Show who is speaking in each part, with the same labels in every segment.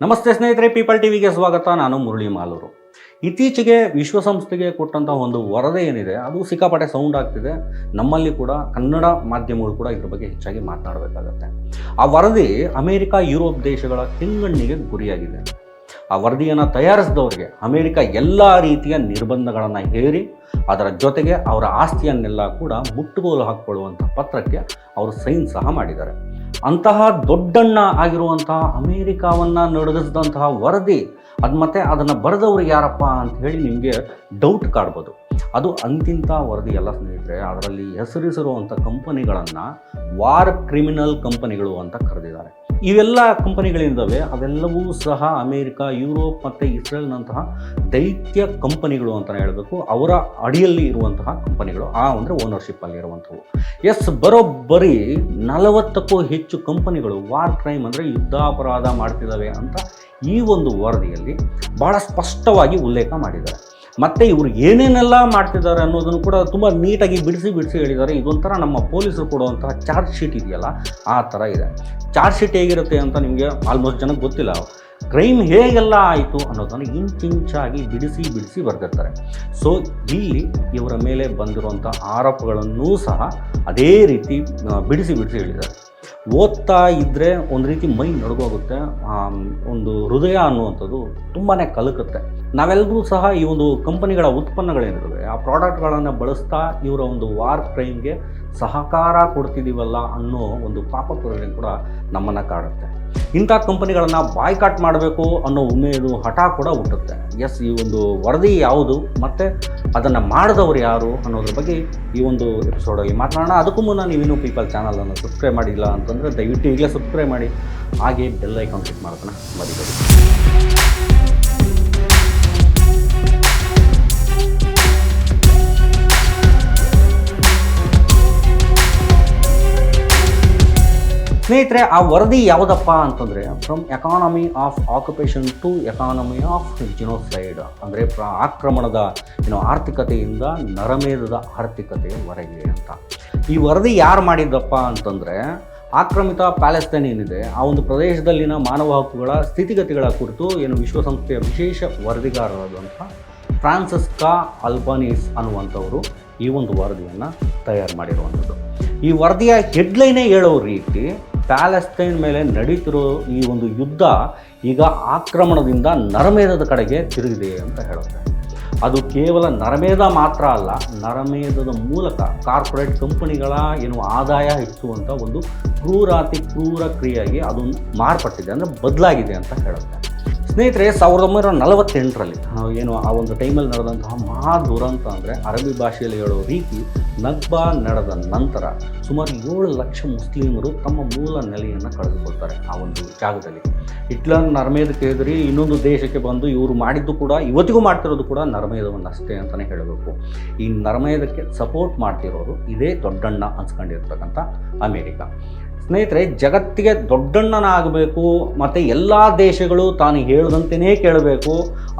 Speaker 1: ನಮಸ್ತೆ ಸ್ನೇಹಿತರೆ ಪೀಪಲ್ ಟಿವಿಗೆ ಸ್ವಾಗತ. ನಾನು ಮುರಳಿ ಮಾಲೂರು. ಇತ್ತೀಚೆಗೆ ವಿಶ್ವಸಂಸ್ಥೆಗೆ ಕೊಟ್ಟಂಥ ಒಂದು ವರದಿ ಏನಿದೆ, ಅದು ಸಿಕ್ಕಾಪಟ್ಟೆ ಸೌಂಡ್ ಆಗ್ತಿದೆ. ನಮ್ಮಲ್ಲಿ ಕೂಡ, ಕನ್ನಡ ಮಾಧ್ಯಮಗಳು ಕೂಡ ಇದ್ರ ಬಗ್ಗೆ ಹೆಚ್ಚಾಗಿ ಮಾತನಾಡಬೇಕಾಗತ್ತೆ. ಆ ವರದಿ ಅಮೆರಿಕ, ಯುರೋಪ್ ದೇಶಗಳ ಕೆಂಗಣ್ಣಿಗೆ ಗುರಿಯಾಗಿದೆ. ಆ ವರದಿಯನ್ನು ತಯಾರಿಸಿದವರಿಗೆ ಅಮೆರಿಕ ಎಲ್ಲ ರೀತಿಯ ನಿರ್ಬಂಧಗಳನ್ನು ಹೇರಿ, ಅದರ ಜೊತೆಗೆ ಅವರ ಆಸ್ತಿಯನ್ನೆಲ್ಲ ಕೂಡ ಮುಟ್ಟುಗೋಲು ಹಾಕಿಕೊಳ್ಳುವಂಥ ಪತ್ರಕ್ಕೆ ಅವರು ಸೈನ್ ಸಹ ಮಾಡಿದ್ದಾರೆ. ಅಂತಹ ದೊಡ್ಡಣ್ಣ ಆಗಿರುವಂತಹ ಅಮೇರಿಕಾವನ್ನು ನಡೆದಂತಹ ವರದಿ, ಅದು ಮತ್ತೆ ಅದನ್ನು ಬರೆದವರು ಯಾರಪ್ಪ ಅಂತ ಹೇಳಿ ನಿಮಗೆ ಡೌಟ್ ಕಾಡ್ಬೋದು. ಅದು ಅಂತಿಂತ ವರದಿ ಎಲ್ಲ ಸ್ನೇಹಿತರೆ, ಅದರಲ್ಲಿ ಹೆಸರಿಸಿರುವಂಥ ಕಂಪನಿಗಳನ್ನು ವಾರ್ ಕ್ರಿಮಿನಲ್ ಕಂಪನಿಗಳು ಅಂತ ಕರೆದಿದ್ದಾರೆ. ಇವೆಲ್ಲ ಕಂಪನಿಗಳಿಂದವೆ. ಅವೆಲ್ಲವೂ ಸಹ ಅಮೇರಿಕಾ, ಯುರೋಪ್ ಮತ್ತು ಇಸ್ರೇಲ್ನಂತಹ ದೈತ್ಯ ಕಂಪನಿಗಳು ಅಂತಲೇ ಹೇಳಬೇಕು. ಅವರ ಅಡಿಯಲ್ಲಿ ಇರುವಂತಹ ಕಂಪನಿಗಳು, ಆ ಅಂದರೆ ಓನರ್ಶಿಪ್ಪಲ್ಲಿ ಇರುವಂಥವು ಎಸ್, ಬರೋಬ್ಬರಿ ನಲವತ್ತಕ್ಕೂ ಹೆಚ್ಚು ಕಂಪನಿಗಳು ವಾರ್ ಕ್ರೈಮ್ ಅಂದರೆ ಯುದ್ಧಾಪರಾಧ ಮಾಡ್ತಿದ್ದಾವೆ ಅಂತ ಈ ಒಂದು ವರದಿಯಲ್ಲಿ ಭಾಳ ಸ್ಪಷ್ಟವಾಗಿ ಉಲ್ಲೇಖ ಮಾಡಿದ್ದಾರೆ. ಮತ್ತು ಇವರು ಏನೇನೆಲ್ಲ ಮಾಡ್ತಿದ್ದಾರೆ ಅನ್ನೋದನ್ನು ಕೂಡ ತುಂಬ ನೀಟಾಗಿ ಬಿಡಿಸಿ ಬಿಡಿಸಿ ಹೇಳಿದ್ದಾರೆ. ಇದೊಂಥರ ನಮ್ಮ ಪೊಲೀಸರು ಕೊಡುವಂತಹ ಚಾರ್ಜ್ ಶೀಟ್ ಇದೆಯಲ್ಲ, ಆ ಥರ ಇದೆ. ಚಾರ್ಜ್ ಶೀಟ್ ಹೇಗಿರುತ್ತೆ ಅಂತ ನಿಮಗೆ ಆಲ್ಮೋಸ್ಟ್ ಜನಕ್ಕೆ ಗೊತ್ತಿಲ್ಲ. ಕ್ರೈಮ್ ಹೇಗೆಲ್ಲ ಆಯಿತು ಅನ್ನೋದನ್ನು ಇಂಚಿಂಚಾಗಿ ಬಿಡಿಸಿ ಬಿಡಿಸಿ ಬರೆದಿರ್ತಾರೆ. ಸೊ, ಇಲ್ಲಿ ಇವರ ಮೇಲೆ ಬಂದಿರುವಂಥ ಆರೋಪಗಳನ್ನೂ ಸಹ ಅದೇ ರೀತಿ ಬಿಡಿಸಿ ಬಿಡಿಸಿ ಹೇಳಿದ್ದಾರೆ. ಓದ್ತಾ ಇದ್ದರೆ ಒಂದು ರೀತಿ ಮೈ ನಡುಗೋಗುತ್ತೆ. ಒಂದು ಹೃದಯ ಅನ್ನುವಂಥದ್ದು ತುಂಬಾ ಕಲಕುತ್ತೆ. ನಾವೆಲ್ಲರೂ ಸಹ ಈ ಒಂದು ಕಂಪನಿಗಳ ಉತ್ಪನ್ನಗಳೇನಿರ್ತವೆ ಆ ಪ್ರಾಡಕ್ಟ್ಗಳನ್ನು ಬಳಸ್ತಾ ಇವರ ಒಂದು ವಾರ್ ಕ್ರೈಮ್ಗೆ ಸಹಕಾರ ಕೊಡ್ತಿದ್ದೀವಲ್ಲ ಅನ್ನೋ ಒಂದು ಪಾಪ ಕೂಡ ನಮ್ಮನ್ನು ಕಾಡುತ್ತೆ. ಇಂಥ ಕಂಪನಿಗಳನ್ನು ಬಾಯ್ಕಾಟ್ ಮಾಡಬೇಕು ಅನ್ನೋ ಉಮೇದು ಹಠ ಕೂಡ ಹುಟ್ಟುತ್ತೆ. ಎಸ್, ಈ ಒಂದು ವರದಿ ಯಾವುದು, ಮತ್ತು ಅದನ್ನು ಮಾಡಿದವರು ಯಾರು ಅನ್ನೋದ್ರ ಬಗ್ಗೆ ಈ ಒಂದು ಎಪಿಸೋಡಲ್ಲಿ ಮಾತನಾಡೋಣ. ಅದಕ್ಕೂ ಮುನ್ನ ನೀವೇನು ಪೀಪಲ್ ಚಾನಲನ್ನು ಸಬ್ಸ್ಕ್ರೈಬ್ ಮಾಡಿಲ್ಲ ಅಂತಂದರೆ ದಯವಿಟ್ಟು ಈಗಲೇ ಸಬ್ಸ್ಕ್ರೈಬ್ ಮಾಡಿ, ಹಾಗೆ ಬೆಲ್ ಐಕಾನ್ ಕ್ಲಿಕ್ ಮಾಡೋದನ್ನು ಮರಿಬೇಡಿ. ಸ್ನೇಹಿತರೆ, ಆ ವರದಿ ಯಾವುದಪ್ಪ ಅಂತಂದರೆ from economy of occupation to economy of genocide ಅಂದರೆ ಪ್ರ, ಆಕ್ರಮಣದ ಏನು ಆರ್ಥಿಕತೆಯಿಂದ ನರಮೇಧದ ಆರ್ಥಿಕತೆಯವರೆಗೆ ಅಂತ. ಈ ವರದಿ ಯಾರು ಮಾಡಿದ್ದಪ್ಪ ಅಂತಂದರೆ, ಆಕ್ರಮಿತ ಪ್ಯಾಲೆಸ್ತೈನ್ ಏನಿದೆ ಆ ಒಂದು ಪ್ರದೇಶದಲ್ಲಿನ ಮಾನವ ಹಕ್ಕುಗಳ ಸ್ಥಿತಿಗತಿಗಳ ಕುರಿತು ಏನು ವಿಶ್ವಸಂಸ್ಥೆಯ ವಿಶೇಷ ವರದಿಗಾರರಾದಂಥ ಫ್ರಾನ್ಸಿಸ್ಕಾ ಅಲ್ಬಾನೀಸ್ ಅನ್ನುವಂಥವರು ಈ ಒಂದು ವರದಿಯನ್ನು ತಯಾರು ಮಾಡಿರುವಂಥದ್ದು. ಈ ವರದಿಯ ಹೆಡ್ಲೈನೇ ಹೇಳೋ ರೀತಿ ಪ್ಯಾಲೆಸ್ತೈನ್ ಮೇಲೆ ನಡೀತಿರೋ ಈ ಒಂದು ಯುದ್ಧ ಈಗ ಆಕ್ರಮಣದಿಂದ ನರಮೇಧದ ಕಡೆಗೆ ತಿರುಗಿದೆ ಅಂತ ಹೇಳುತ್ತೆ. ಅದು ಕೇವಲ ನರಮೇಧ ಮಾತ್ರ ಅಲ್ಲ, ನರಮೇಧದ ಮೂಲಕ ಕಾರ್ಪೊರೇಟ್ ಕಂಪನಿಗಳ ಏನು ಆದಾಯ ಹೆಚ್ಚುವಂಥ ಒಂದು ಕ್ರೂರಾತಿ ಕ್ರೂರ ಕ್ರಿಯೆಯಾಗಿ ಅದು ಮಾರ್ಪಟ್ಟಿದೆ, ಅಂದರೆ ಬದಲಾಗಿದೆ ಅಂತ ಹೇಳುತ್ತೆ. ಸ್ನೇಹಿತರೆ, ಸಾವಿರದ ಒಂಬೈನೂರ ನಲವತ್ತೆಂಟರಲ್ಲಿ ಏನು ಆ ಒಂದು ಟೈಮಲ್ಲಿ ನಡೆದಂತಹ ಮಹಾ ದುರಂತ ಅಂದರೆ ಅರಬಿ ಭಾಷೆಯಲ್ಲಿ ಹೇಳೋ ರೀತಿ ನಗ್ಬಾ ನಡೆದ ನಂತರ ಸುಮಾರು ಏಳು ಲಕ್ಷ ಮುಸ್ಲಿಮರು ತಮ್ಮ ಮೂಲ ನೆಲೆಯನ್ನು ಕಳೆದುಕೊಳ್ತಾರೆ ಆ ಒಂದು ಜಾಗದಲ್ಲಿ. ಹಿಟ್ಲರ್ ನರಮೇಧಕ್ಕೆ ಎದುರಿ ಇನ್ನೊಂದು ದೇಶಕ್ಕೆ ಬಂದು ಇವರು ಮಾಡಿದ್ದು ಕೂಡ, ಇವತ್ತಿಗೂ ಮಾಡ್ತಿರೋದು ಕೂಡ ನರಮೇಧವನ್ನಷ್ಟೇ ಅಂತಲೇ ಹೇಳಬೇಕು. ಈ ನರ್ಮೇದಕ್ಕೆ ಸಪೋರ್ಟ್ ಮಾಡ್ತಿರೋರು ಇದೇ ದೊಡ್ಡಣ್ಣ ಅನ್ಸ್ಕೊಂಡಿರ್ತಕ್ಕಂಥ ಅಮೇರಿಕ. ಸ್ನೇಹಿತರೆ, ಜಗತ್ತಿಗೆ ದೊಡ್ಡಣ್ಣನಾಗಬೇಕು, ಮತ್ತು ಎಲ್ಲ ದೇಶಗಳು ತಾನು ಹೇಳ್ದಂತೆಯೇ ಕೇಳಬೇಕು,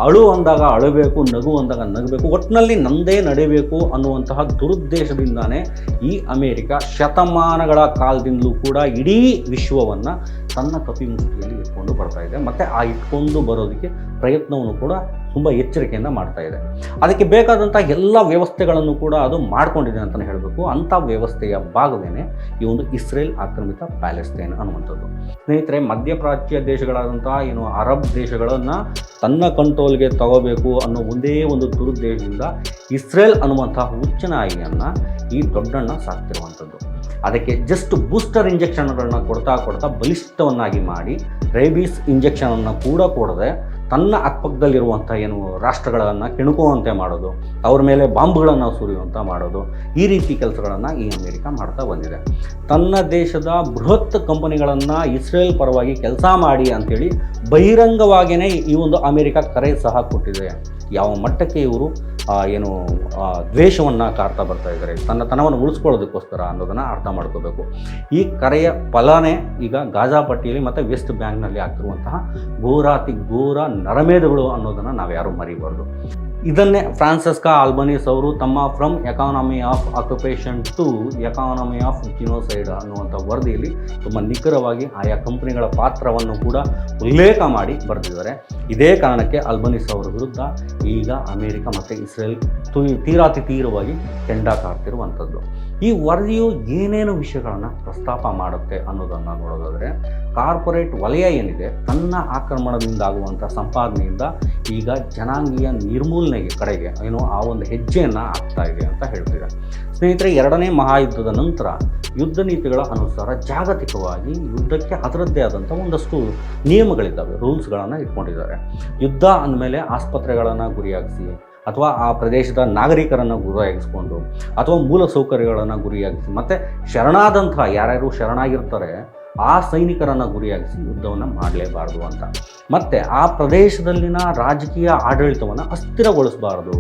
Speaker 1: ಅಳು ಅಂದಾಗ ಅಳಬೇಕು, ನಗು ಅಂದಾಗ ನಗಬೇಕು ಒಟ್ಟಿನಲ್ಲಿ ನಂದೇ ನಡಿಬೇಕು ಅನ್ನುವಂತಹ ದುರುದ್ದೇಶದಿಂದಾನೇ ಈ ಅಮೇರಿಕ ಶತಮಾನಗಳ ಕಾಲದಿಂದಲೂ ಕೂಡ ಇಡೀ ವಿಶ್ವವನ್ನು ತನ್ನ ಕಪಿಮುಷ್ಟಿಯಲ್ಲಿ ಇಟ್ಕೊಂಡು ಬರ್ತಾ ಇದೆ. ಮತ್ತು ಆ ಇಟ್ಕೊಂಡು ಬರೋದಕ್ಕೆ ಪ್ರಯತ್ನವನ್ನು ಕೂಡ ತುಂಬ ಎಚ್ಚರಿಕೆಯಿಂದ ಮಾಡ್ತಾ ಇದೆ. ಅದಕ್ಕೆ ಬೇಕಾದಂಥ ಎಲ್ಲ ವ್ಯವಸ್ಥೆಗಳನ್ನು ಕೂಡ ಅದು ಮಾಡ್ಕೊಂಡಿದೆ ಅಂತಲೇ ಹೇಳಬೇಕು. ಅಂಥ ವ್ಯವಸ್ಥೆಯ ಭಾಗವೇನೆ ಈ ಒಂದು ಇಸ್ರೇಲ್ ಆಕ್ರಮಿತ ಪ್ಯಾಲೆಸ್ತೇನ್ ಅನ್ನುವಂಥದ್ದು. ಸ್ನೇಹಿತರೆ ಮಧ್ಯಪ್ರಾಚ್ಯ ದೇಶಗಳಾದಂಥ ಏನು ಅರಬ್ ದೇಶಗಳನ್ನು ತನ್ನ ಕಂಟ್ರೋಲ್ಗೆ ತಗೋಬೇಕು ಅನ್ನೋ ಒಂದೇ ಒಂದು ದುರುದ್ದೇಶದಿಂದ ಇಸ್ರೇಲ್ ಅನ್ನುವಂತಹ ಹುಚ್ಚ ನಾಯಿಯನ್ನು ಈ ದೊಡ್ಡಣ್ಣ ಸಾಕ್ತಿರುವಂಥದ್ದು. ಅದಕ್ಕೆ ಜಸ್ಟ್ ಬೂಸ್ಟರ್ ಇಂಜೆಕ್ಷನ್ಗಳನ್ನ ಕೊಡ್ತಾ ಕೊಡ್ತಾ ಬಲಿಷ್ಠವನ್ನಾಗಿ ಮಾಡಿ ರೇಬೀಸ್ ಇಂಜೆಕ್ಷನನ್ನು ಕೂಡ ಕೊಡದೆ ತನ್ನ ಅಕ್ಕಪಕ್ಕದಲ್ಲಿರುವಂಥ ಏನು ರಾಷ್ಟ್ರಗಳನ್ನು ಕೆಣಕುವಂತೆ ಮಾಡೋದು, ಅವ್ರ ಮೇಲೆ ಬಾಂಬ್ಗಳನ್ನು ಸುರಿಯುವಂಥ ಮಾಡೋದು, ಈ ರೀತಿ ಕೆಲಸಗಳನ್ನು ಈ ಅಮೆರಿಕ ಮಾಡ್ತಾ ಬಂದಿದೆ. ತನ್ನ ದೇಶದ ಬೃಹತ್ ಕಂಪನಿಗಳನ್ನು ಇಸ್ರೇಲ್ ಪರವಾಗಿ ಕೆಲಸ ಮಾಡಿ ಅಂಥೇಳಿ ಬಹಿರಂಗವಾಗಿಯೇ ಈ ಒಂದು ಅಮೆರಿಕ ಕರೆ ಸಹ ಕೊಟ್ಟಿದೆ. ಯಾವ ಮಟ್ಟಕ್ಕೆ ಇವರು ಏನು ದ್ವೇಷವನ್ನು ಕಾಡ್ತಾ ಬರ್ತಾ ಇದ್ದಾರೆ. ತನ್ನ ತನವನ್ನು ಉಳಿಸ್ಕೊಳ್ಳೋದಕ್ಕೋಸ್ಕರ ಅನ್ನೋದನ್ನು ಅರ್ಥ ಮಾಡ್ಕೋಬೇಕು. ಈ ಕರೆಯ ಫಲನೇ ಈಗ ಗಾಜಾ ಪಟ್ಟಿಯಲ್ಲಿ ಮತ್ತು ವೆಸ್ಟ್ ಬ್ಯಾಂಕ್ನಲ್ಲಿ ಆಗ್ತಿರುವಂತಹ ಘೋರಾತಿ ಘೋರ ನರಮೇಧಗಳು ಅನ್ನೋದನ್ನು ನಾವು ಯಾರೂ ಮರಿಬಾರ್ದು. ಇದನ್ನೇ ಫ್ರಾನ್ಸಿಸ್ಕಾ ಆಲ್ಬನೀಸ್ ಅವರು ತಮ್ಮ from economy of occupation to economy of genocide ಅನ್ನುವಂಥ ವರದಿಯಲ್ಲಿ ತುಂಬ ನಿಖರವಾಗಿ ಆಯಾ ಕಂಪನಿಗಳ ಪಾತ್ರವನ್ನು ಕೂಡ ಉಲ್ಲೇಖ ಮಾಡಿ ಬರೆದಿದ್ದಾರೆ. ಇದೇ ಕಾರಣಕ್ಕೆ ಅಲ್ಬನೀಸ್ ಅವರ ವಿರುದ್ಧ ಈಗ ಅಮೇರಿಕ ಮತ್ತು ಇಸ್ರೇಲ್ ತೀರಾತಿ ತೀರವಾಗಿ ಕೆಂಡ ಕಾರ್ತಿರುವಂಥದ್ದು ಈ ವರದಿಯು ಏನೇನು ವಿಷಯಗಳನ್ನು ಪ್ರಸ್ತಾಪ ಮಾಡುತ್ತೆ ಅನ್ನೋದನ್ನು ನೋಡೋದಾದರೆ, ಕಾರ್ಪೊರೇಟ್ ವಲಯ ಏನಿದೆ, ತನ್ನ ಆಕ್ರಮಣದಿಂದಾಗುವಂಥ ಸಂಪಾದನೆಯಿಂದ ಈಗ ಜನಾಂಗೀಯ ನಿರ್ಮೂಲನೆಗೆ ಕಡೆಗೆ ಏನು ಆ ಒಂದು ಹೆಜ್ಜೆಯನ್ನು ಆಗ್ತಾ ಇದೆ ಅಂತ ಹೇಳ್ತಿದೆ ಸ್ನೇಹಿತರೆ, ಎರಡನೇ ಮಹಾಯುದ್ಧದ ನಂತರ ಯುದ್ಧ ನೀತಿಗಳ ಅನುಸಾರ ಜಾಗತಿಕವಾಗಿ ಯುದ್ಧಕ್ಕೆ ಅದರದ್ದೇ ಆದಂಥ ಒಂದಷ್ಟು ನಿಯಮಗಳಿದ್ದಾವೆ, ರೂಲ್ಸ್ಗಳನ್ನು ಇಟ್ಕೊಂಡಿದ್ದಾರೆ. ಯುದ್ಧ ಅಂದಮೇಲೆ ಆಸ್ಪತ್ರೆಗಳನ್ನು ಗುರಿಯಾಗಿಸಿ ಅಥವಾ ಆ ಪ್ರದೇಶದ ನಾಗರಿಕರನ್ನು ಗುರಿಯಾಗಿಸ್ಕೊಂಡು ಅಥವಾ ಮೂಲ ಸೌಕರ್ಯಗಳನ್ನು ಗುರಿಯಾಗಿಸಿ, ಮತ್ತು ಶರಣಾದಂಥ ಯಾರ್ಯಾರು ಶರಣಾಗಿರ್ತಾರೆ ಆ ಸೈನಿಕರನ್ನು ಗುರಿಯಾಗಿಸಿ ಯುದ್ಧವನ್ನು ಮಾಡಲೇಬಾರ್ದು ಅಂತ. ಮತ್ತು ಆ ಪ್ರದೇಶದಲ್ಲಿನ ರಾಜಕೀಯ ಆಡಳಿತವನ್ನು ಅಸ್ಥಿರಗೊಳಿಸಬಾರ್ದು.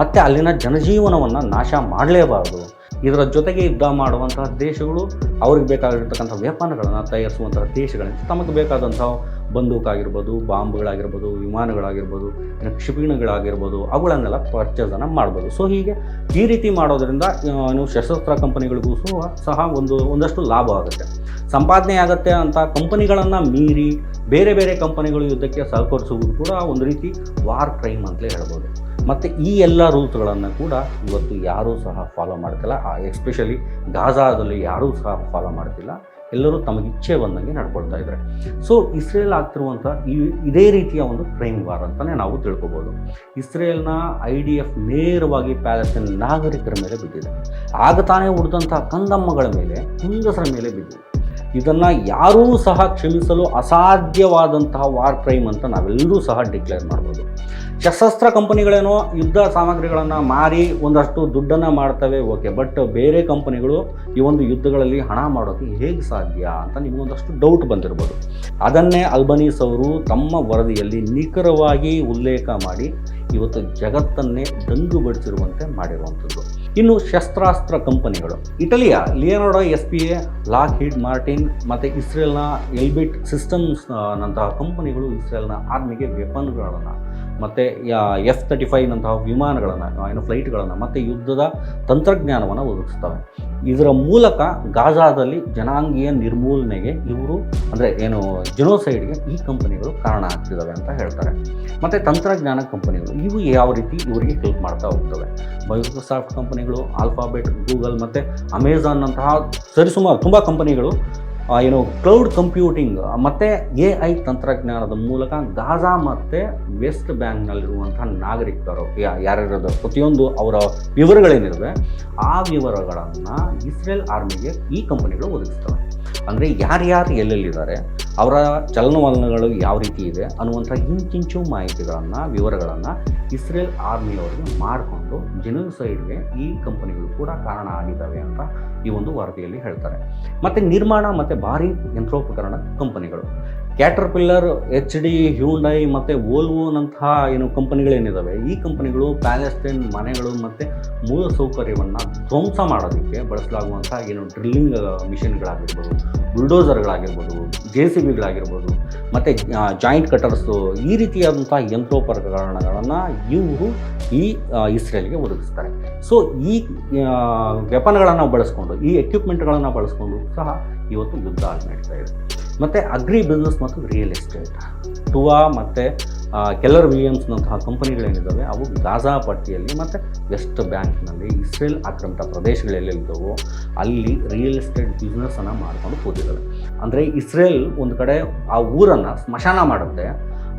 Speaker 1: ಮತ್ತು ಅಲ್ಲಿನ ಜನಜೀವನವನ್ನು ನಾಶ ಮಾಡಲೇಬಾರ್ದು. ಇದರ ಜೊತೆಗೆ ಯುದ್ಧ ಮಾಡುವಂತಹ ದೇಶಗಳು, ಅವ್ರಿಗೆ ಬೇಕಾಗಿರ್ತಕ್ಕಂಥ ವೆಪನ್ಗಳನ್ನು ತಯಾರಿಸುವಂಥ ದೇಶಗಳಿಂದ ತಮಗೆ ಬೇಕಾದಂಥ ಬಂದೂಕಾಗಿರ್ಬೋದು, ಬಾಂಬ್ಗಳಾಗಿರ್ಬೋದು, ವಿಮಾನಗಳಾಗಿರ್ಬೋದು ಕ್ಷಿಪಣಿಗಳಾಗಿರ್ಬೋದು, ಅವುಗಳನ್ನೆಲ್ಲ ಪರ್ಚೇಸನ್ನು ಮಾಡ್ಬೋದು. ಸೊ ಹೀಗೆ ಈ ರೀತಿ ಮಾಡೋದರಿಂದ ಏನು ಸಶಸ್ತ್ರ ಕಂಪನಿಗಳಿಗೂ ಸಹ ಸಹ ಒಂದು, ಒಂದಷ್ಟು ಲಾಭ ಆಗುತ್ತೆ. ಸಂಪಾದನೆ ಆಗುತ್ತೆ ಅಂತ ಕಂಪನಿಗಳನ್ನು ಮೀರಿ ಬೇರೆ ಬೇರೆ ಕಂಪನಿಗಳು ಯುದ್ಧಕ್ಕೆ ಸಹಕರಿಸುವುದು ಕೂಡ ಒಂದು ರೀತಿ ವಾರ್ ಕ್ರೈಮ್ ಅಂತಲೇ ಹೇಳ್ಬೋದು. ಮತ್ತು ಈ ಎಲ್ಲ ರೂಲ್ಸ್ಗಳನ್ನು ಕೂಡ ಇವತ್ತು ಯಾರೂ ಸಹ ಫಾಲೋ ಮಾಡ್ತಿಲ್ಲ. ಎಸ್ಪೆಷಲಿ ಗಾಜಾದಲ್ಲಿ ಯಾರೂ ಸಹ ಫಾಲೋ ಮಾಡ್ತಿಲ್ಲ. ಎಲ್ಲರೂ ತಮಗೆ ಇಚ್ಛೆ ಬಂದಂಗೆ ನಡ್ಕೊಳ್ತಾ ಇದ್ದಾರೆ. ಸೊ ಇಸ್ರೇಲ್ ಆಗ್ತಿರುವಂಥ ಈ ಇದೇ ರೀತಿಯ ಒಂದು ಕ್ರೈಮ್ ವಾರ್ ಅಂತಲೇ ನಾವು ತಿಳ್ಕೊಬೋದು. ಇಸ್ರೇಲ್ನ ಐ ಡಿ ಎಫ್ ನೇರವಾಗಿ ಪ್ಯಾಲೆಸ್ಟೈನ್ ನಾಗರಿಕರ ಮೇಲೆ ಬಿದ್ದಿದೆ. ಆಗ ತಾನೇ ಉಳಿದಂಥ ಕಂದಮ್ಮಗಳ ಮೇಲೆ, ಹೆಂಗಸರ ಮೇಲೆ ಬಿದ್ದಿದೆ. ಇದನ್ನು ಯಾರೂ ಸಹ ಕ್ಷಮಿಸಲು ಅಸಾಧ್ಯವಾದಂತಹ ವಾರ್ ಕ್ರೈಮ್ ಅಂತ ನಾವೆಲ್ಲರೂ ಸಹ ಡಿಕ್ಲೇರ್ ಮಾಡ್ಬೋದು. ಸಶಸ್ತ್ರ ಕಂಪನಿಗಳೇನೋ ಯುದ್ಧ ಸಾಮಗ್ರಿಗಳನ್ನು ಮಾರಿ ಒಂದಷ್ಟು ದುಡ್ಡನ್ನು ಮಾಡ್ತವೆ ಓಕೆ ಬಟ್ ಬೇರೆ ಕಂಪನಿಗಳು ಈ ಒಂದು ಯುದ್ಧಗಳಲ್ಲಿ ಹಣ ಮಾಡೋಕ್ಕೆ ಹೇಗೆ ಸಾಧ್ಯ ಅಂತ ನಿಮಗೊಂದಷ್ಟು ಡೌಟ್ ಬಂದಿರ್ಬೋದು. ಅದನ್ನೇ ಅಲ್ಬನೀಸ್ ಅವರು ತಮ್ಮ ವರದಿಯಲ್ಲಿ ನಿಖರವಾಗಿ ಉಲ್ಲೇಖ ಮಾಡಿ ಇವತ್ತು ಜಗತ್ತನ್ನೇ ದಂಗುಬಡಿಸಿರುವಂತೆ ಮಾಡಿರುವಂಥದ್ದು. ಇನ್ನು ಶಸ್ತ್ರಾಸ್ತ್ರ ಕಂಪನಿಗಳು. ಇಟಲಿಯ Leonardo S P A Lockheed ಹಿಡ್ Martin ಮತ್ತು ಇಸ್ರೇಲ್ನ ಎಲ್ಬಿಟ್ ಸಿಸ್ಟಮ್ಸ್ ನಂತಹ ಕಂಪನಿಗಳು ಇಸ್ರೇಲ್ನ ಆರ್ಮಿಗೆ ವೆಪನ್ಗಳನ್ನು ಮತ್ತು ಎಫ್ ತರ್ಟಿ ಫೈವ್ನಂತಹ ವಿಮಾನಗಳನ್ನು, ಏನು ಫ್ಲೈಟ್ಗಳನ್ನು, ಮತ್ತು ಯುದ್ಧದ ತಂತ್ರಜ್ಞಾನವನ್ನು ಒದಗಿಸ್ತವೆ ಇದರ ಮೂಲಕ ಗಾಜಾದಲ್ಲಿ ಜನಾಂಗೀಯ ನಿರ್ಮೂಲನೆಗೆ ಇವರು, ಅಂದರೆ ಏನು ಜನೋಸೈಡ್ಗೆ ಈ ಕಂಪನಿಗಳು ಕಾರಣ ಆಗ್ತಿದ್ದಾವೆ ಅಂತ ಹೇಳ್ತಾರೆ. ಮತ್ತು ತಂತ್ರಜ್ಞಾನ ಕಂಪನಿಗಳು, ಇವು ಯಾವ ರೀತಿ ಇವರಿಗೆ ಹೆಲ್ಪ್ ಮಾಡ್ತಾ ಹೋಗ್ತವೆ? ಮೈಕ್ರೋಸಾಫ್ಟ್ ಕಂಪನಿಗಳು ಆಲ್ಫಾಬೆಟ್ ಗೂಗಲ್ ಮತ್ತು ಅಮೆಝಾನ್ನಂತಹ ಸರಿಸುಮಾರು ತುಂಬ ಕಂಪನಿಗಳು ಏನು ಕ್ಲೌಡ್ ಕಂಪ್ಯೂಟಿಂಗ್ ಮತ್ತು ಎ ಐ ತಂತ್ರಜ್ಞಾನದ ಮೂಲಕ ಗಾಜಾ ಮತ್ತು ವೆಸ್ಟ್ ಬ್ಯಾಂಕ್ನಲ್ಲಿರುವಂಥ ನಾಗರಿಕರು ಯಾರ್ಯಾರದು ಪ್ರತಿಯೊಂದು ಅವರ ವಿವರಗಳೇನಿರುವೆ, ಆ ವಿವರಗಳನ್ನು ಇಸ್ರೇಲ್ ಆರ್ಮಿಗೆ ಈ ಕಂಪನಿಗಳು ಒದಗಿಸ್ತವೆ. ಅಂದರೆ ಯಾರ್ಯಾರು ಎಲ್ಲೆಲ್ಲಿದ್ದಾರೆ, ಅವರ ಚಲನವಲನಗಳು ಯಾವ ರೀತಿ ಇದೆ ಅನ್ನುವಂಥ ಇಂಚಿಂಚು ಮಾಹಿತಿಗಳನ್ನು, ವಿವರಗಳನ್ನು ಇಸ್ರೇಲ್ ಆರ್ಮಿಯವರಿಗೆ ಮಾಡಿಕೊಂಡು ಸೈಡ್ಗೆ ಈ ಕಂಪನಿಗಳು ಕೂಡ ಕಾರಣ ಆಗಿದ್ದಾವೆ ಅಂತ ಈ ಒಂದು ವರದಿಯಲ್ಲಿ ಹೇಳ್ತಾರೆ. ಮತ್ತು ನಿರ್ಮಾಣ ಮತ್ತು ಭಾರಿ ಯಂತ್ರೋಪಕರಣ ಕಂಪನಿಗಳು. ಕ್ಯಾಟರ್ಪಿಲ್ಲರ್ ಎಚ್ ಡಿ ಹ್ಯೂಂಡೈ ಮತ್ತು ಓಲ್ವೋನಂತಹ ಏನು ಕಂಪನಿಗಳೇನಿದ್ದಾವೆ ಈ ಕಂಪನಿಗಳು ಪ್ಯಾಲೆಸ್ಟೈನ್ ಮನೆಗಳು ಮತ್ತು ಮೂಲ ಸೌಕರ್ಯವನ್ನು ಧ್ವಂಸ ಮಾಡೋದಕ್ಕೆ ಬಳಸಲಾಗುವಂಥ ಏನು ಡ್ರಿಲ್ಲಿಂಗ್ ಮಿಷಿನ್ಗಳಾಗಿರ್ಬೋದು ಬುಲ್ಡೋಸರ್ಗಳಾಗಿರ್ಬೋದು ಜೆ ಸಿ ಬಿಗಳಾಗಿರ್ಬೋದು ಮತ್ತು ಜಾಯಿಂಟ್ ಕಟರ್ಸು ಈ ರೀತಿಯಾದಂಥ ಯಂತ್ರೋಪಕರಣಗಳನ್ನು ಇವರು ಈ ಇಸ್ರೇಲ್ಗೆ ಒದಗಿಸ್ತಾರೆ. ಸೊ ಈ ವೆಪನ್ಗಳನ್ನು ಬಳಸ್ಕೊಂಡು, ಈ ಎಕ್ವಿಪ್ಮೆಂಟ್ಗಳನ್ನು ಬಳಸ್ಕೊಂಡು ಸಹ ಇವತ್ತು ಯುದ್ಧ ನಡೀತಾ ಇದೆ. ಮತ್ತು ಅಗ್ರಿ ಬಿಸ್ನೆಸ್ ಮತ್ತು ರಿಯಲ್ ಎಸ್ಟೇಟ್ ಟುವಾ ಮತ್ತು ಕೆಲರ್ ವಿಲಿಯಮ್ಸ್ನಂತಹ ಕಂಪನಿಗಳೇನಿದ್ದಾವೆ, ಅವು ಗಾಜಾ ಪಟ್ಟಿಯಲ್ಲಿ ಮತ್ತು ವೆಸ್ಟ್ ಬ್ಯಾಂಕ್ನಲ್ಲಿ ಇಸ್ರೇಲ್ ಆಕ್ರಮಿತ ಪ್ರದೇಶಗಳೆಲ್ಲಿದ್ದಾವೋ ಅಲ್ಲಿ ರಿಯಲ್ ಎಸ್ಟೇಟ್ ಬಿಸ್ನೆಸ್ಸನ್ನು ಮಾಡ್ಕೊಂಡು ಕೂತಿದ್ದಾವೆ ಅಂದರೆ ಇಸ್ರೇಲ್ ಒಂದು ಕಡೆ ಆ ಊರನ್ನು ಸ್ಮಶಾನ ಮಾಡುತ್ತೆ.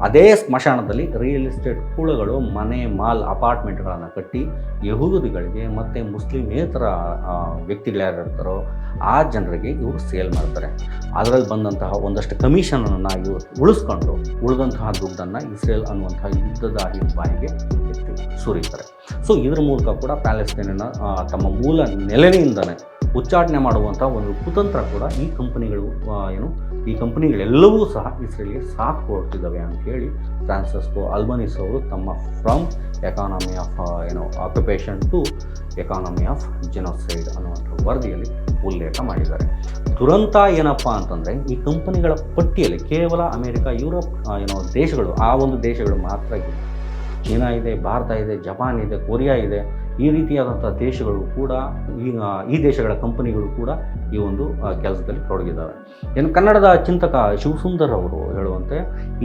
Speaker 1: ಅದೇ ಸ್ಮಶಾನದಲ್ಲಿ ರಿಯಲ್ ಎಸ್ಟೇಟ್ ಕೂಳಗಳು ಮನೆ ಮಾಲ್ ಅಪಾರ್ಟ್ಮೆಂಟ್ಗಳನ್ನು ಕಟ್ಟಿ ಯಹೂದಿಗಳಿಗೆ ಮತ್ತು ಮುಸ್ಲಿಮೇತರ ವ್ಯಕ್ತಿಗಳು ಇರ್ತಾರೋ ಆ ಜನರಿಗೆ ಇವರು ಸೇಲ್ ಮಾಡ್ತಾರೆ. ಅದರಲ್ಲಿ ಬಂದಂತಹ ಒಂದಷ್ಟು ಕಮಿಷನನ್ನು ಇವರು ಉಳಿಸ್ಕೊಂಡು ಉಳಿದಂತಹ ದುಡ್ಡನ್ನು ಇಸ್ರೇಲ್ ಅನ್ನುವಂತಹ ಯುದ್ಧದ ಬಾಯಿಗೆ ಎತ್ತಿ ಸುರಿತಾರೆ. ಸೊ ಇದ್ರ ಮೂಲಕ ಕೂಡ ಪ್ಯಾಲೆಸ್ಟೈನಿನ ಆ, ತಮ್ಮ ಮೂಲ ನೆಲೆಯಿಂದನೇ ಉಚ್ಚಾಟನೆ ಮಾಡುವಂಥ ಒಂದು ಕುತಂತ್ರ ಕೂಡ ಈ ಕಂಪನಿಗಳು ಏನು ಈ ಕಂಪನಿಗಳೆಲ್ಲವೂ ಸಹ ಇಸ್ರೇಲ್ಗೆ ಸಾಥ್ ಕೊಡ್ತಿದ್ದಾವೆ ಅಂತ ಹೇಳಿ ಫ್ರಾನ್ಸಿಸ್ಕೋ ಅಲ್ಬನಿಸ್ ಅವರು ತಮ್ಮ ಫ್ರಮ್ ಎಕಾನಮಿ ಆಫ್ ಏನೋ occupation to economy of genocide ಅನ್ನುವಂಥ ವರದಿಯಲ್ಲಿ ಉಲ್ಲೇಖ ಮಾಡಿದ್ದಾರೆ. ದುರಂತ ಏನಪ್ಪ ಅಂತಂದರೆ ಈ ಕಂಪನಿಗಳ ಪಟ್ಟಿಯಲ್ಲಿ ಕೇವಲ ಅಮೆರಿಕ, ಯುರೋಪ್ ಏನೋ ದೇಶಗಳು, ಆ ಒಂದು ದೇಶಗಳು ಮಾತ್ರ ಇದೆ ಚೀನಾ ಇದೆ, ಭಾರತ ಇದೆ, ಜಪಾನ್ ಇದೆ, ಕೊರಿಯಾ ಇದೆ ಈ ರೀತಿಯಾದಂಥ ದೇಶಗಳು ಕೂಡ, ಈ ದೇಶಗಳ ಕಂಪನಿಗಳು ಕೂಡ ಈ ಒಂದು ಕೆಲಸದಲ್ಲಿ ತೊಡಗಿದ್ದಾವೆ ಇನ್ನು ಕನ್ನಡದ ಚಿಂತಕ ಶಿವಸುಂದರ್ ಅವರು ಹೇಳುವಂತೆ,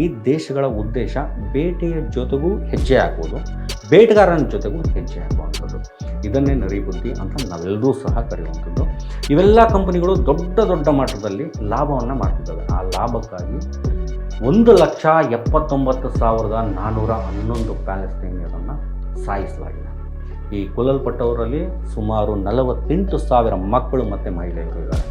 Speaker 1: ಈ ದೇಶಗಳ ಉದ್ದೇಶ ಬೇಟೆಯ ಜೊತೆಗೂ ಹೆಜ್ಜೆ ಹಾಕುವುದು, ಬೇಟೆಗಾರನ ಜೊತೆಗೂ ಹೆಜ್ಜೆ ಹಾಕುವಂಥದ್ದು. ಇದನ್ನೇ ನರಿಬುದ್ಧಿ ಅಂತ ನಾವೆಲ್ಲರೂ ಸಹ ಕರೆಯುವಂಥದ್ದು. ಇವೆಲ್ಲ ಕಂಪನಿಗಳು ದೊಡ್ಡ ದೊಡ್ಡ ಮಟ್ಟದಲ್ಲಿ ಲಾಭವನ್ನು ಮಾಡ್ತಿದ್ದಾವೆ. ಆ ಲಾಭಕ್ಕಾಗಿ ಒಂದು ಲಕ್ಷ ಎಪ್ಪತ್ತೊಂಬತ್ತು ಸಾವಿರದ ನಾನ್ನೂರ ಹನ್ನೊಂದು ಪ್ಯಾಲೆಸ್ಟೈನಿಯರನ್ನು ಸಾಯಿಸಲಾಗಿದೆ ಈ ಕೊಲ್ಲಲ್ಪಟ್ಟವರಲ್ಲಿ ಸುಮಾರು ನಲವತ್ತೆಂಟು ಸಾವಿರ ಮಕ್ಕಳು ಮತ್ತು ಮಹಿಳೆಯರು ಇದ್ದಾರೆ.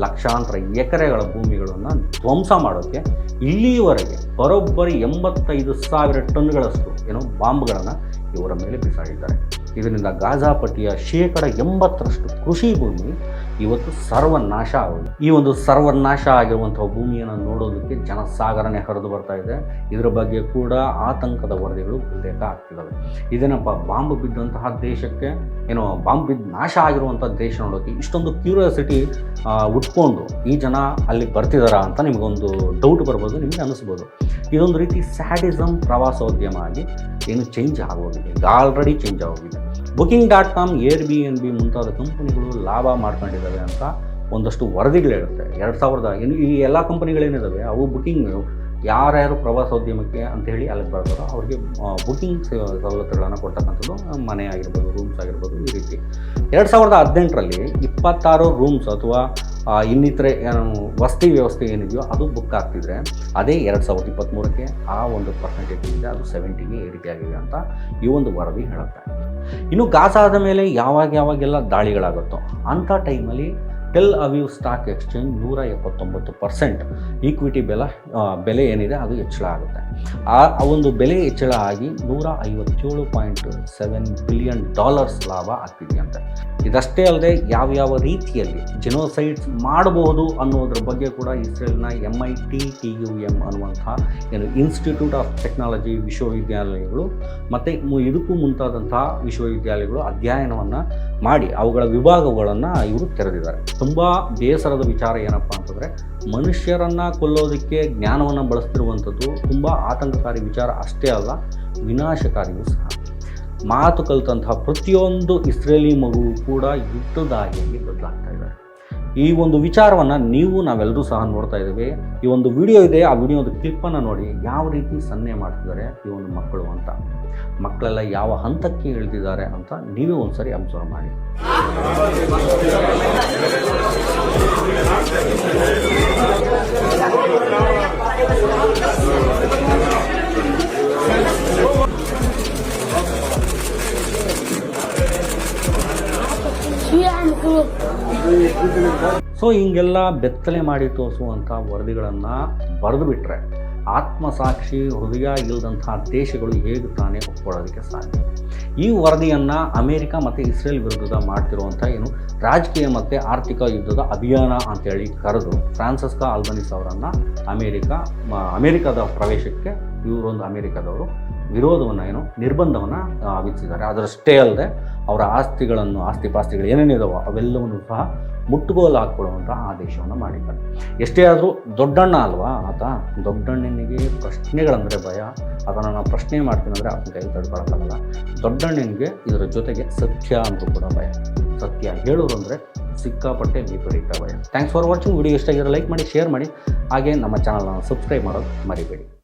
Speaker 1: ಲಕ್ಷಾಂತರ ಎಕರೆಗಳ ಭೂಮಿಗಳನ್ನು ಧ್ವಂಸ ಮಾಡೋಕ್ಕೆ ಇಲ್ಲಿಯವರೆಗೆ ಬರೋಬ್ಬರಿ ಎಂಬತ್ತೈದು ಸಾವಿರ ಟನ್ಗಳಷ್ಟು ಏನೋ ಬಾಂಬ್ಗಳನ್ನು ಇವರ ಮೇಲೆ ಬಿಸಾಡಿದ್ದಾರೆ. ಇದರಿಂದ ಗಾಜಾ ಪಟ್ಟಿಯ ಶೇಕಡ ಎಂಬತ್ತರಷ್ಟು ಕೃಷಿ ಭೂಮಿ ಇವತ್ತು ಸರ್ವನಾಶ ಆಗೋದು. ಈ ಒಂದು ಸರ್ವನಾಶ ಆಗಿರುವಂತಹ ಭೂಮಿಯನ್ನು ನೋಡೋದಕ್ಕೆ ಜನಸಾಗರನೆ ಹರಿದು ಬರ್ತಾ ಇದೆ. ಇದರ ಬಗ್ಗೆ ಕೂಡ ಆತಂಕದ ವರದಿಗಳು ಉಲ್ಲೇಖ ಆಗ್ತಿದ್ದಾವೆ. ಇದೇನಪ್ಪ, ಬಾಂಬ್ ಬಿದ್ದಂತಹ ದೇಶಕ್ಕೆ, ಏನೋ ಬಾಂಬ್ ಬಿದ್ದು ನಾಶ ಆಗಿರುವಂಥ ದೇಶ ನೋಡೋಕ್ಕೆ ಇಷ್ಟೊಂದು ಕ್ಯೂರಿಯಾಸಿಟಿ ಉಟ್ಕೊಂಡು ಈ ಜನ ಅಲ್ಲಿ ಬರ್ತಿದಾರಾ ಅಂತ ನಿಮಗೊಂದು ಡೌಟ್ ಬರ್ಬೋದು, ನಿಮಗೆ ಅನಿಸ್ಬೋದು. ಇದೊಂದು ರೀತಿ ಸ್ಯಾಡಿಸಮ್ ಪ್ರವಾಸೋದ್ಯಮ ಆಗಿ ಏನು ಚೇಂಜ್ ಆಗೋಗಿದೆ ಈಗ ಆಲ್ರೆಡಿ ಚೇಂಜ್ ಆಗೋಗಿದೆ. Booking dot com Airbnb ಮುಂತಾದ ಕಂಪನಿಗಳು ಲಾಭ ಮಾಡ್ಕೊಂಡಿದ್ದಾವೆ ಅಂತ ಒಂದಷ್ಟು ವರದಿಗಳು ಹೇಳುತ್ತೆ ಎರಡು ಸಾವಿರದ ಏನು ಈ ಎಲ್ಲ ಕಂಪನಿಗಳೇನಿದ್ದಾವೆ ಅವು ಬುಕಿಂಗ್ ಯಾರ್ಯಾರು ಪ್ರವಾಸೋದ್ಯಮಕ್ಕೆ ಅಂತ ಹೇಳಿ ಅಲ್ಲಿಗೆ ಬರ್ತಾರೋ ಅವ್ರಿಗೆ ಬುಕಿಂಗ್ ಸವಲತ್ತುಗಳನ್ನು ಕೊಡ್ತಕ್ಕಂಥದ್ದು ಮನೆ ಆಗಿರ್ಬೋದು ರೂಮ್ಸ್ ಆಗಿರ್ಬೋದು ಈ ರೀತಿ. ಎರಡು ಸಾವಿರದ ಹದಿನೆಂಟರಲ್ಲಿ ಇಪ್ಪತ್ತಾರು ರೂಮ್ಸ್ ಅಥವಾ ಇನ್ನಿತರೆ ಏನು ವಸತಿ ವ್ಯವಸ್ಥೆ ಏನಿದೆಯೋ ಅದು ಬುಕ್ ಆಗ್ತಿದ್ರೆ, ಅದೇ ಎರಡು ಸಾವಿರದ ಇಪ್ಪತ್ತ್ಮೂರಕ್ಕೆ ಆ ಒಂದು ಪರ್ಸೆಂಟೇಜ್ ಇದೆ ಅದು ಸೆವೆಂಟಿಗೆ ಏರಿಕೆಯಾಗಿದೆ ಅಂತ ಈ ಒಂದು ವರದಿ ಹೇಳುತ್ತೆ. ಇನ್ನು ಗಾಜಾದ ಮೇಲೆ ಯಾವಾಗ ಯಾವಾಗೆಲ್ಲ ದಾಳಿಗಳಾಗುತ್ತೋ ಅಂಥ ಟೈಮಲ್ಲಿ ಟೆಲ್ ಅವೀವ್ ಸ್ಟಾಕ್ ಎಕ್ಸ್ಚೇಂಜ್ ನೂರ ಎಪ್ಪತ್ತೊಂಬತ್ತು ಪರ್ಸೆಂಟ್ ಈಕ್ವಿಟಿ ಬೆಲೆ ಬೆಲೆ ಏನಿದೆ ಅದು ಹೆಚ್ಚಳ ಆಗುತ್ತೆ. ಆ ಒಂದು ಬೆಲೆ ಹೆಚ್ಚಳ ಆಗಿ ನೂರ ಐವತ್ತೇಳು ಪಾಯಿಂಟ್ ಸೆವೆನ್ ಬಿಲಿಯನ್ ಡಾಲರ್ಸ್ ಲಾಭ ಆಗ್ತಿದೆಯಂತೆ ಇದಷ್ಟೇ ಅಲ್ಲದೆ ಯಾವ್ಯಾವ ರೀತಿಯಲ್ಲಿ ಜಿನೋಸೈಡ್ಸ್ ಮಾಡಬಹುದು ಅನ್ನೋದ್ರ ಬಗ್ಗೆ ಕೂಡ ಇಸ್ರೇಲ್ನ M I T T U M ಅನ್ನುವಂಥ ಏನು ಇನ್ಸ್ಟಿಟ್ಯೂಟ್ ಆಫ್ ಟೆಕ್ನಾಲಜಿ ವಿಶ್ವವಿದ್ಯಾಲಯಗಳು ಮತ್ತು ಇದಕ್ಕೂ ಮುಂತಾದಂತಹ ವಿಶ್ವವಿದ್ಯಾಲಯಗಳು ಅಧ್ಯಯನವನ್ನು ಮಾಡಿ ಅವುಗಳ ವಿಭಾಗಗಳನ್ನು ಇವರು ತೆರೆದಿದ್ದಾರೆ. ತುಂಬ ಬೇಸರದ ವಿಚಾರ ಏನಪ್ಪ ಅಂತಂದರೆ, ಮನುಷ್ಯರನ್ನು ಕೊಲ್ಲೋದಕ್ಕೆ ಜ್ಞಾನವನ್ನು ಬಳಸ್ತಿರುವಂಥದ್ದು ತುಂಬ ಆತಂಕಕಾರಿ ವಿಚಾರ ಅಷ್ಟೇ ಅಲ್ಲ, ವಿನಾಶಕಾರಿಯೂ ಸಹ. ಮಾತು ಕಲಿತಂತಹ ಪ್ರತಿಯೊಂದು ಇಸ್ರೇಲಿ ಮಗುವು ಕೂಡ ಯುದ್ಧದಾಗಿಯಲ್ಲಿ ಬದಲಾಗ್ತಾ ಇದ್ದಾರೆ. ಈ ಒಂದು ವಿಚಾರವನ್ನು ನೀವು ನಾವೆಲ್ಲರೂ ಸಹ ನೋಡ್ತಾ ಇದ್ದೀವಿ. ಈ ಒಂದು ವಿಡಿಯೋ ಇದೆ, ಆ ವಿಡಿಯೋದ ಕ್ಲಿಪ್ಪನ್ನು ನೋಡಿ ಯಾವ ರೀತಿ ಸನ್ನೆ ಮಾಡ್ತಿದ್ದಾರೆ ಈ ಒಂದು ಮಕ್ಕಳು ಅಂತ. ಮಕ್ಕಳೆಲ್ಲ ಯಾವ ಹಂತಕ್ಕೆ ಇಳಿದಿದ್ದಾರೆ ಅಂತ ನೀವೇ ಒಂದ್ಸರಿ ಅಬ್ಸರ್ವ್ ಮಾಡಿ. ಸೊ ಹಿಂಗೆಲ್ಲ ಬೆತ್ತಲೆ ಮಾಡಿ ತೋರಿಸುವಂಥ ವರದಿಗಳನ್ನು ಬರೆದು ಬಿಟ್ಟರೆ ಆತ್ಮಸಾಕ್ಷಿ, ಹೃದಯ ಇಲ್ಲದಂತಹ ದೇಶಗಳು ಹೇಗೆ ತಾನೇ ಒಪ್ಕೊಳ್ಳೋದಕ್ಕೆ ಸಾಧ್ಯ? ಈ ವರದಿಯನ್ನು ಅಮೇರಿಕ ಮತ್ತು ಇಸ್ರೇಲ್ ವಿರುದ್ಧದ ಮಾಡ್ತಿರುವಂಥ ಏನು ರಾಜಕೀಯ ಮತ್ತು ಆರ್ಥಿಕ ಯುದ್ಧದ ಅಭಿಯಾನ ಅಂತೇಳಿ ಕರೆದು ಫ್ರಾನ್ಸಿಸ್ಕಾ ಆಲ್ಬನಿಸ್ ಅವರನ್ನು ಅಮೇರಿಕ ಅಮೇರಿಕದ ಪ್ರವೇಶಕ್ಕೆ ಇವರೊಂದು ಅಮೇರಿಕದವರು ವಿರೋಧವನ್ನು ಏನು ನಿರ್ಬಂಧವನ್ನು ವಿಧಿಸಿದ್ದಾರೆ. ಅದರಷ್ಟೇ ಅಲ್ಲದೆ ಅವರ ಆಸ್ತಿಗಳನ್ನು ಆಸ್ತಿ ಪಾಸ್ತಿಗಳು ಏನೇನಿದಾವೋ ಅವೆಲ್ಲವನ್ನು ಸಹ ಮುಟ್ಟುಗೋಲು ಹಾಕ್ಕೊಳ್ಳುವಂಥ ಆದೇಶವನ್ನು ಮಾಡಿದ್ದಾರೆ. ಎಷ್ಟೇ ಆದರೂ ದೊಡ್ಡಣ್ಣ ಅಲ್ವಾ ಆತ? ದೊಡ್ಡಣ್ಣನಿಗೆ ಪ್ರಶ್ನೆಗಳಂದರೆ ಭಯ. ಅದನ್ನು ನಾನು ಪ್ರಶ್ನೆ ಮಾಡ್ತೀನಿ ಅಂದರೆ ಆತನ ಕೈ ತಡ್ಕೊಳಕ್ಕಾಗಲ್ಲ. ದೊಡ್ಡಣ್ಣನಿಗೆ ಇದರ ಜೊತೆಗೆ ಸತ್ಯ ಅಂತೂ ಕೂಡ ಭಯ. ಸತ್ಯ ಹೇಳೋರು ಅಂದರೆ ಸಿಕ್ಕಾಪಟ್ಟೆ ವಿಪರೀತ ಭಯ. ಥ್ಯಾಂಕ್ಸ್ ಫಾರ್ ವಾಚಿಂಗ್ ವಿಡಿಯೋ ಇಷ್ಟ ಆಗಿರೋ ಲೈಕ್ ಮಾಡಿ ಶೇರ್ ಮಾಡಿ. ಹಾಗೆ ನಮ್ಮ ಚಾನಲನ್ನು ಸಬ್ಸ್ಕ್ರೈಬ್ ಮಾಡೋದು ಮರಿಬೇಡಿ.